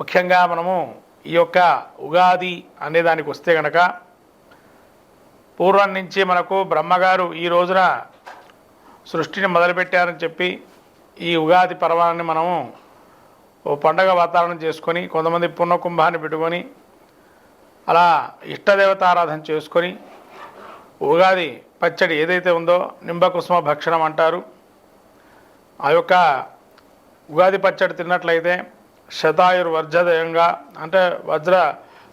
ముఖ్యంగా మనము ఈ యొక్క ఉగాది అనే దానికి వస్తే గనక పూర్వం నుంచి మనకు బ్రహ్మగారు ఈ రోజున సృష్టిని మొదలుపెట్టారని చెప్పి ఈ ఉగాది పర్వాన్ని మనము ఓ పండగ వాతావరణం చేసుకొని కొంతమంది పుణ్యకుంభాన్ని పెట్టుకొని అలా ఇష్టదేవతారాధన చేసుకొని ఉగాది పచ్చడి ఏదైతే ఉందో నింబకుసుమ భక్షణం అంటారు. ఆ యొక్క ఉగాది పచ్చడి తిన్నట్లయితే శతాయుర్ వర్జదేయంగా అంటే వజ్ర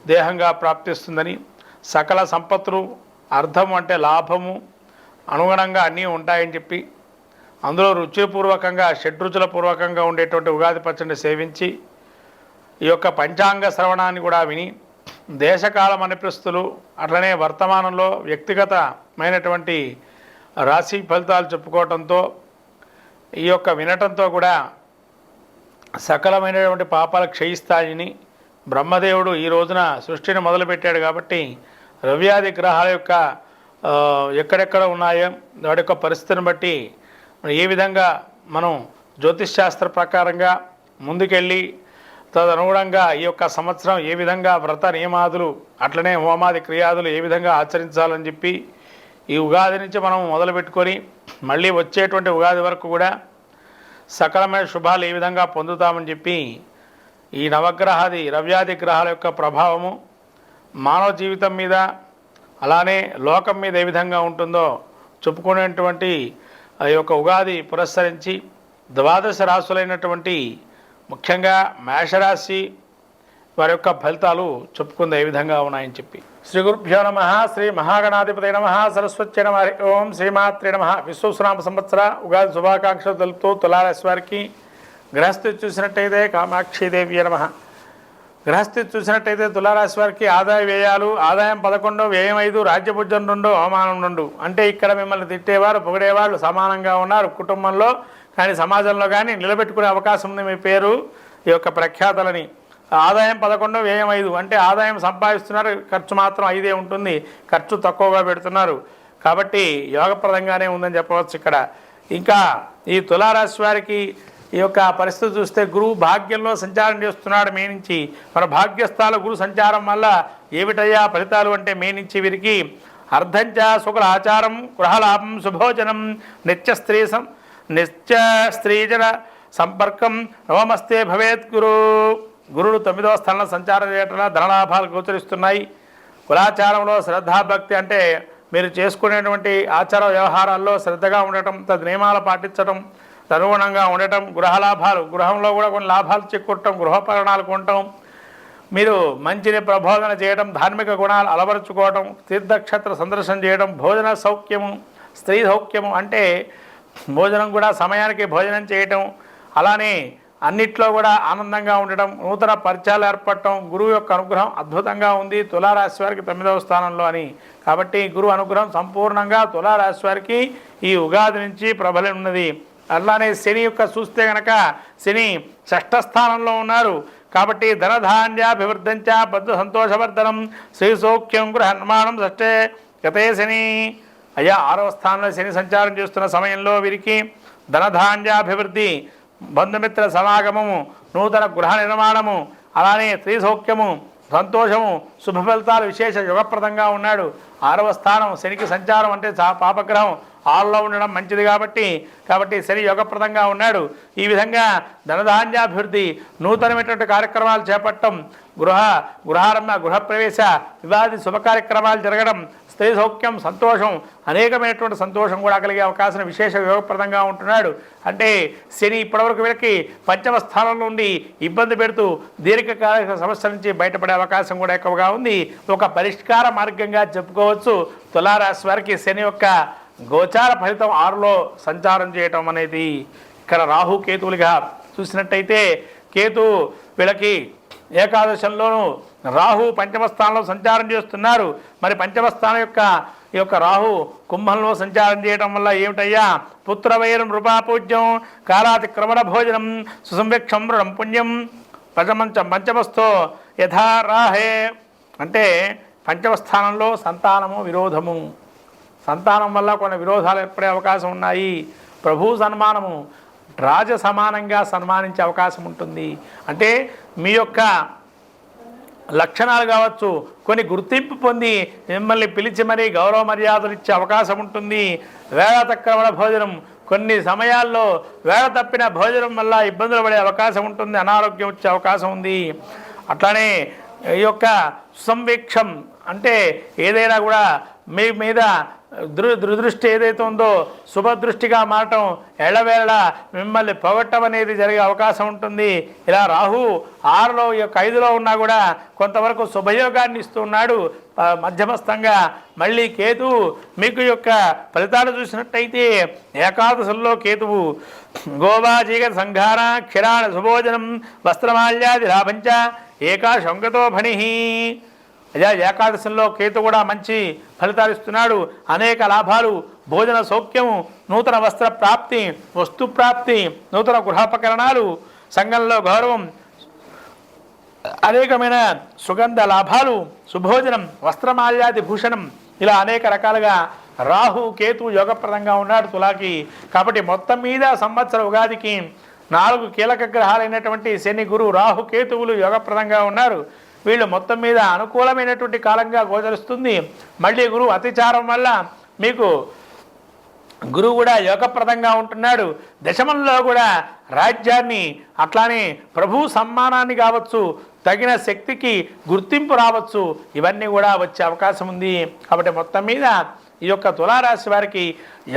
దేహంగా ప్రాప్తిస్తుందని సకల సంపత్తులు అర్థం అంటే లాభము అనుగుణంగా అన్నీ ఉంటాయని చెప్పి అందులో రుచిపూర్వకంగా షడ్రుచుల పూర్వకంగా ఉండేటువంటి ఉగాది పచ్చడిని సేవించి ఈ యొక్క పంచాంగ శ్రవణాన్ని కూడా విని దేశకాల మనిపిస్తులు అట్లనే వర్తమానంలో వ్యక్తిగతమైనటువంటి రాశి ఫలితాలు చెప్పుకోవటంతో ఈ యొక్క వినటంతో కూడా సకలమైనటువంటి పాపాలు క్షయిస్తాయని బ్రహ్మదేవుడు ఈ రోజున సృష్టిని మొదలుపెట్టాడు కాబట్టి రవ్యాది గ్రహాల యొక్క ఎక్కడెక్కడ ఉన్నాయో వాటి యొక్క పరిస్థితిని బట్టి ఏ విధంగా మనం జ్యోతిష్ శాస్త్ర ప్రకారంగా ముందుకెళ్ళి తదనుగుణంగా ఈ యొక్క సంవత్సరం ఏ విధంగా వ్రత నియమాదులు అట్లనే హోమాది క్రియాదులు ఏ విధంగా ఆచరించాలని చెప్పి ఈ ఉగాది నుంచి మనం మొదలుపెట్టుకొని మళ్ళీ వచ్చేటువంటి ఉగాది వరకు కూడా సకలమైన శుభాలు ఏ విధంగా పొందుతామని చెప్పి ఈ నవగ్రహాది రవ్యాది గ్రహాల యొక్క ప్రభావము మానవ జీవితం మీద అలానే లోకం మీద ఏ విధంగా ఉంటుందో చెప్పుకునేటువంటి ఆ యొక్క ఉగాది పురస్కరించి ద్వాదశ రాశులైనటువంటి ముఖ్యంగా మేషరాశి వారి యొక్క ఫలితాలు చెప్పుకుంది ఏ విధంగా ఉన్నాయని చెప్పి. శ్రీ గురుభ్యో నమ శ్రీ మహాగణాధిపతి నమ సరస్వతి నమ ఓం శ్రీమాత్రి నమ. విశ్వసునామ సంవత్సర ఉగాది శుభాకాంక్షలు తెలుపుతూ తులారాశి వారికి గ్రహస్థితి చూసినట్టయితే కామాక్షిదేవి నమ. గ్రహస్థితి చూసినట్టయితే తులారాశి వారికి ఆదాయ వ్యయాలు ఆదాయం పదకొండు వ్యయం ఐదు రాజ్యభుజం రెండు అవమానం రెండు. అంటే ఇక్కడ మిమ్మల్ని తిట్టేవారు పొగిడేవాళ్ళు సమానంగా ఉన్నారు కుటుంబంలో కానీ సమాజంలో కానీ నిలబెట్టుకునే అవకాశం ఉంది మీ పేరు ఈ యొక్క ప్రఖ్యాతలని. ఆదాయం పదకొండు వ్యయం ఐదు. అంటే ఆదాయం సంపాదిస్తున్నారు ఖర్చు మాత్రం ఐదే ఉంటుంది. ఖర్చు తక్కువగా పెడుతున్నారు. కాబట్టి యోగప్రదంగానే ఉందని చెప్పవచ్చు ఇక్కడ. ఇంకా ఈ తులారాశి వారికి ఈ యొక్క పరిస్థితి చూస్తే గురువు భాగ్యంలో సంచారం చేస్తున్నాడు మే నుంచి. మన భాగ్యస్థాల గురు సంచారం వల్ల ఏమిటయ్యా ఫలితాలు అంటే మే నుంచి వీరికి అర్ధంచ శుక్ల ఆచారం గృహలాభం శుభోజనం నిత్య స్త్రీ సం నిత్య స్త్రీజన సంపర్కం. నవమస్తే భవేత్ గురు గురుడు తొమ్మిదవ స్థానంలో సంచారం చేయటం ధనలాభాలు గోచరిస్తున్నాయి. కులాచారంలో శ్రద్ధాభక్తి అంటే మీరు చేసుకునేటువంటి ఆచార వ్యవహారాల్లో శ్రద్ధగా ఉండటం తద్ నియమాలు పాటించడం తనుగుణంగా ఉండటం గృహలాభాలు గృహంలో కూడా కొన్ని లాభాలు చెక్కుట్టడం గృహపరణాలు కొనటం మీరు మంచిని ప్రబోధన చేయడం ధార్మిక గుణాలు అలవరుచుకోవడం తీర్థక్షేత్ర సందర్శనం చేయడం భోజన సౌఖ్యము స్త్రీ సౌఖ్యము అంటే భోజనం కూడా సమయానికి భోజనం చేయటం అలానే అన్నిట్లో కూడా ఆనందంగా ఉండటం నూతన పరిచయాలు ఏర్పడటం గురువు యొక్క అనుగ్రహం అద్భుతంగా ఉంది. తులారాశి వారికి తొమ్మిదవ స్థానంలో అని. కాబట్టి గురువు అనుగ్రహం సంపూర్ణంగా తులారాశి వారికి ఈ ఉగాది నుంచి ప్రబలి ఉన్నది. అలానే శని యొక్క చూస్తే గనక శని షష్ఠ స్థానంలో ఉన్నారు. కాబట్టి ధనధాన్యాభివృద్ధించ బద్దు సంతోషవర్ధనం శ్రీ సౌఖ్యం గృహ నిర్మాణం షష్ఠే గతే శని. అయ్యా ఆరవ స్థానంలో శని సంచారం చేస్తున్న సమయంలో వీరికి ధనధాన్యాభివృద్ధి బంధుమిత్ర సమాగమము నూతన గృహ నిర్మాణము అలానే స్త్రీ సౌఖ్యము సంతోషము శుభ ఫలితాలు విశేష యుగప్రదంగా ఉన్నాడు. ఆరవ స్థానం శనికి సంచారం అంటే చా పాపగ్రహం. హాల్లో ఉండడం మంచిది కాబట్టి కాబట్టి శని యోగప్రదంగా ఉన్నాడు. ఈ విధంగా ధనధాన్యాభివృద్ధి నూతనమైనటువంటి కార్యక్రమాలు చేపట్టడం గృహ గృహారంభ గృహప్రవేశ వివాది శుభ కార్యక్రమాలు జరగడం స్త్రీ సౌఖ్యం సంతోషం అనేకమైనటువంటి సంతోషం కూడా కలిగే అవకాశం విశేష యోగప్రదంగా ఉంటున్నాడు. అంటే శని ఇప్పటివరకు వీళ్ళకి పంచమ స్థానంలో ఉండి ఇబ్బంది పెడుతూ దీర్ఘకాలిక సమస్య నుంచి బయటపడే అవకాశం కూడా ఎక్కువగా ఉంది. ఒక పరిష్కార మార్గంగా చెప్పుకోవచ్చు. తులారాశి వారికి శని యొక్క గోచార ఫలితం ఆరులో సంచారం చేయటం అనేది ఇక్కడ రాహు కేతువులుగా చూసినట్టయితే కేతు వీళ్ళకి ఏకాదశంలోనూ రాహు పంచమ స్థానంలో సంచారం చేస్తున్నారు. మరి పంచమ స్థానం యొక్క ఈ యొక్క రాహు కుంభంలో సంచారం చేయడం వల్ల ఏమిటయ్యా? పుత్రవైరం రూపాపూజ్యం కాలాతిక్రమణ భోజనం సుసంవేక్షం పుణ్యం పంచమంచ పంచమస్థో యథా రాహే. అంటే పంచమ స్థానంలో సంతానము విరోధము. సంతానం వల్ల కొన్ని విరోధాలు ఏర్పడే అవకాశం ఉన్నాయి. ప్రభు సన్మానము రాజ సమానంగా సన్మానించే అవకాశం ఉంటుంది. అంటే మీ యొక్క లక్షణాలు కావచ్చు కొన్ని గుర్తింపు పొంది మిమ్మల్ని పిలిచి మరీ గౌరవ మర్యాదలు ఇచ్చే అవకాశం ఉంటుంది. వేళ తక్కువ భోజనం కొన్ని సమయాల్లో వేళ తప్పిన భోజనం వల్ల ఇబ్బందులు పడే అవకాశం ఉంటుంది. అనారోగ్యం వచ్చే అవకాశం ఉంది. అట్లానే ఈ యొక్క సంవీక్షం అంటే ఏదైనా కూడా మీ మీద దృ దురదృష్టి ఏదైతే ఉందో శుభదృష్టిగా మారటం ఎళ్ళవేళ మిమ్మల్ని పొగట్టం అనేది జరిగే అవకాశం ఉంటుంది. ఇలా రాహు ఆరులో ఈ యొక్క ఐదులో ఉన్నా కూడా కొంతవరకు శుభయోగాన్ని ఇస్తున్నాడు. మధ్యమస్థంగా మళ్ళీ కేతువు మీకు యొక్క ఫలితాలు చూసినట్టయితే ఏకాదశంలో కేతువు గోవా జీగ సంఘార క్షీరాణ శుభోజనం వస్త్రమాల్యాది లాభంచ ఏకాశంగతో ఫణి అయ్యా ఏకాదశంలో కేతు కూడా మంచి ఫలితాలు ఇస్తున్నాడు. అనేక లాభాలు భోజన సౌఖ్యము నూతన వస్త్ర ప్రాప్తి వస్తు ప్రాప్తి నూతన గృహోపకరణాలు సంఘంలో గౌరవం అనేకమైన సుగంధ లాభాలు సుభోజనం వస్త్రమాల్యాది భూషణం ఇలా అనేక రకాలుగా రాహు కేతు యోగప్రదంగా ఉన్నాడు తులాకి. కాబట్టి మొత్తం మీద సంవత్సర ఉగాదికి నాలుగు కీలక గ్రహాలైనటువంటి శని గురు రాహు కేతువులు యోగప్రదంగా ఉన్నారు. వీళ్ళు మొత్తం మీద అనుకూలమైనటువంటి కాలంగా గోచరిస్తుంది. మళ్ళీ గురువు అతిచారం వల్ల మీకు గురువు కూడా యోగప్రదంగా ఉంటున్నాడు. దశమంలో కూడా రాజ్యాన్ని అట్లానే ప్రభు సమ్మానాన్ని కావచ్చు తగిన శక్తికి గుర్తింపు రావచ్చు ఇవన్నీ కూడా వచ్చే అవకాశం ఉంది. కాబట్టి మొత్తం మీద ఈ యొక్క తులారాశి వారికి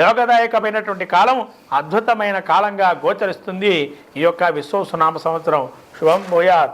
యోగదాయకమైనటువంటి కాలం అద్భుతమైన కాలంగా గోచరిస్తుంది. ఈ యొక్క విశ్వసునామ సంవత్సరం శుభం భూయాత్.